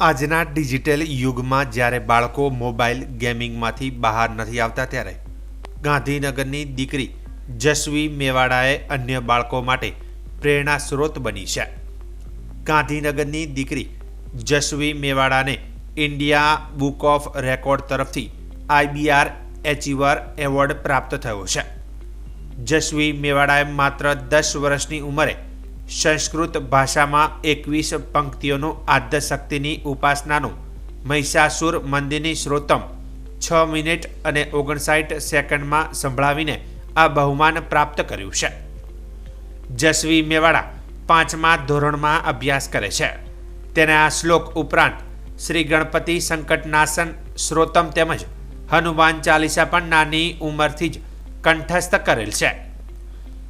આજના ડિજિટલ યુગમાં જ્યારે બાળકો મોબાઈલ ગેમિંગમાંથી બહાર નથી આવતા ત્યારે ગાંધીનગરની દીકરી જસવી મેવાડાએ અન્ય બાળકો માટે પ્રેરણા સ્ત્રોત બની છે. ગાંધીનગરની દીકરી જસવી મેવાડાને ઇન્ડિયા બુક ઓફ રેકોર્ડ તરફથી આઈબીઆર એચીવર એવોર્ડ પ્રાપ્ત થયો છે. જસવી મેવાડાએ માત્ર દસ વર્ષની ઉંમરે સંસ્કૃત ભાષામાં એકવીસ પંક્તિઓનું આદ્યશક્તિની ઉપાસનાનું મહિષાસુર મંદિરની શ્રોતમ છ મિનિટ અને ઓગણસાઠ સેકન્ડમાં સંભળાવીને આ બહુમાન પ્રાપ્ત કર્યું છે. જસવી મેવાડા પાંચમા ધોરણમાં અભ્યાસ કરે છે. તેને આ શ્લોક ઉપરાંત શ્રી ગણપતિ સંકટનાશન શ્રોતમ તેમજ હનુમાન ચાલીસા પણ નાની ઉંમરથી જ કંઠસ્થ કરેલ છે.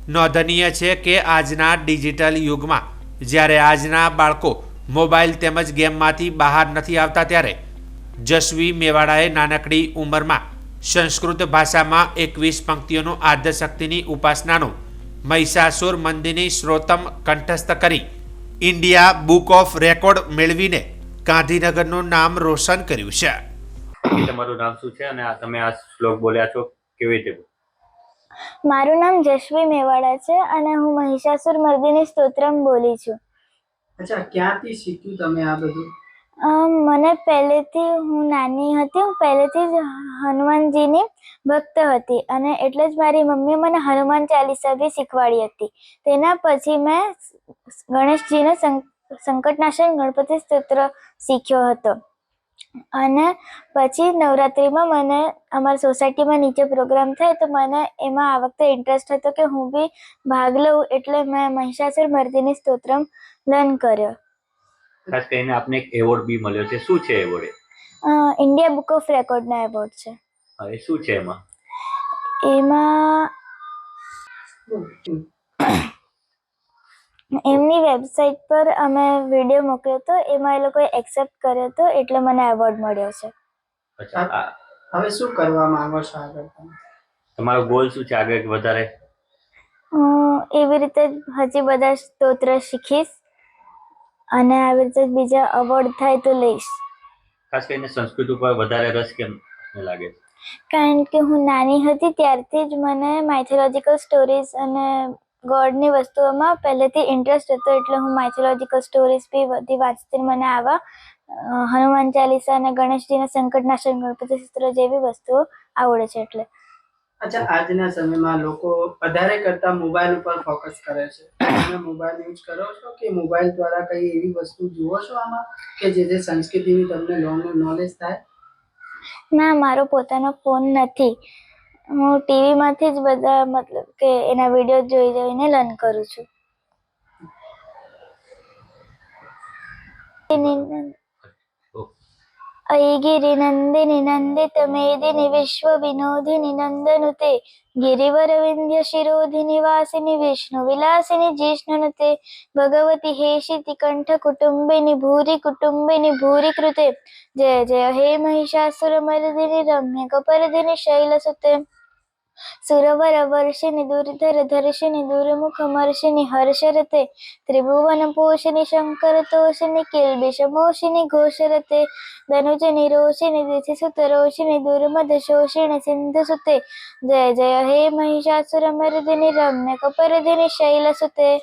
નોંધનીય છે કે આજના ડિજિટલ યુગમાં, જ્યારે આજના બાળકો મોબાઈલ તેમજ ગેમમાંથી બહાર નથી આવતા ત્યારે, જસવી મેવાડાએ નાનકડી ઉંમરમાં સંસ્કૃત ભાષામાં એકવીસ પંક્તિઓનું આદ્યશક્તિની ઉપાસનાનું મહિષાસુર મંદિરની શ્રોતમ કંઠસ્થ કરી ઇન્ડિયા બુક ઓફ રેકોર્ડ મેળવીને ગાંધીનગરનું નામ રોશન કર્યું છે. તમારું નામ શું છે? અને આ તમે આ શ્લોક બોલ્યા છો કેવી રીતે? મારું નામ જશવી મેવાડા છે અને હું મહિષાસુર મર્દિની સ્તોત્રમ બોલી છું. અચ્છા ક્યાંથી શીખ્યું તમે આ બધું? મને પહેલેથી હું નાની હતી હું પહેલેથી જ હનુમાનજીની ભક્ત હતી અને એટલે જ મારી મમ્મીએ મને હનુમાન ચાલીસા બી શીખવાડી હતી. તેના પછી મેં ગણેશજીનો સંકટનાશન ગણપતિ સ્તોત્ર શીખ્યો હતો. અને પછી નવરાત્રિમાં મને અમારી સોસાયટીમાં નીચે પ્રોગ્રામ થાય તો મને એમાં આ વખતે ઇન્ટરેસ્ટ હતો કે હું બી ભાગ લઉં એટલે મેં મહિષાસુર મર્દિની સ્તોત્રમ લર્ન કર્યો. ખાસ કરીને આપને એક એવોર્ડ બી મળ્યો છે. શું છે એવોર્ડ ઇન્ડિયા બુક ઓફ રેકોર્ડનો એવોર્ડ છે. હવે શું છે એમાં? એમાં એમની વેબસાઇટ પર અમે વીડિયો મોકલ્યો હતો. એમાં એ લોકોએ એક્સેપ્ટ કર્યો હતો એટલે મને એવોર્ડ મળ્યો છે. અચ્છા આ હવે શું કરવા માંગો છો આગળ તમે? તમારો ગોલ શું છે આગળ વધારે? હું એવી રીતે જ હજી બધા સ્તોત્ર શીખીશ અને આવી રીતે જ બીજા અવોર્ડ થાય તો લઈશ. ખાસ કરીને સંસ્કૃત ઉપર વધારે રસ કેમ લાગે છે? કારણ કે હું નાની હતી ત્યારથી જ મને માઇથોલોજીકલ સ્ટોરીઝ અને ગોડની વસ્તુઓમાં પહેલેથી ઇન્ટરેસ્ટ હતો એટલે હું માઇથોલોજીકલ સ્ટોરીઝ બી બધી વાંચતી મને આવા હનુમાન ચાલીસા અને ગણેશજીના સંકટનાશન ગણપતિ સૂત્ર જેવી વસ્તુઓ આવડે છે એટલે. અચ્છા આજના સમયમાં લોકો વધારે કરતા મોબાઈલ ઉપર ફોકસ કરે છે. તમે મોબાઈલ યુઝ કરો છો કે મોબાઈલ દ્વારા કઈ એવી વસ્તુ જુઓ છો આમાં કે જે જે સંસ્કૃતિની તમને નોલેજ થાય? ના મારો પોતાનો ફોન નથી. હું ટીવીમાંથી જ બધા મતલબ કે એના વીડિયો જોઈ જોઈને લર્ન કરું છું ಐಗಿರಿ ನಂದಿನಿ ನಂದಿತ ಮೇದಿನಿ ವಿಶ್ವ ವಿನೋದಿನಿ ನಂದನುತೆ ಗಿರಿವರ ವಿಂಧ್ಯ ಶಿರೋಧಿ ನಿವಾಸಿನಿ ವಿಷ್ಣು ವಿಲಾಸಿನಿ ಜಿಷ್ಣುನುತೆ ಭಗವತಿ ಹೇಷಿತಿ ಕಂಠ ಕುಟುಂಬಿನಿ ಭೂರಿ ಕುಟುಂಬಿನಿ ಭೂರಿ ಕೃತೆ ಜಯ ಜಯ ಹೇ ಮಹಿಷಾಸುರ ಮರದಿನಿ ರಮ್ಯ ಕಪರದಿನಿ ಶೈಲಸುತೆ સુરવર વર્ષિ દુર્ધર ધર્ષિ દુર્મુખ મર્ષિ હર્ષરતે ત્રિભુવન પોષિ શંકર તોષિ કિલબિષ મોષિ ઘોષરતે ધનુજ નિરોષિ દિશિ સુત રોષિ દુર્મદ શોષિણ સિંધુ સુતે, જય જય, હે મહિષાસુર મર્દિની રમ્ય કપરદિની શૈલસુતે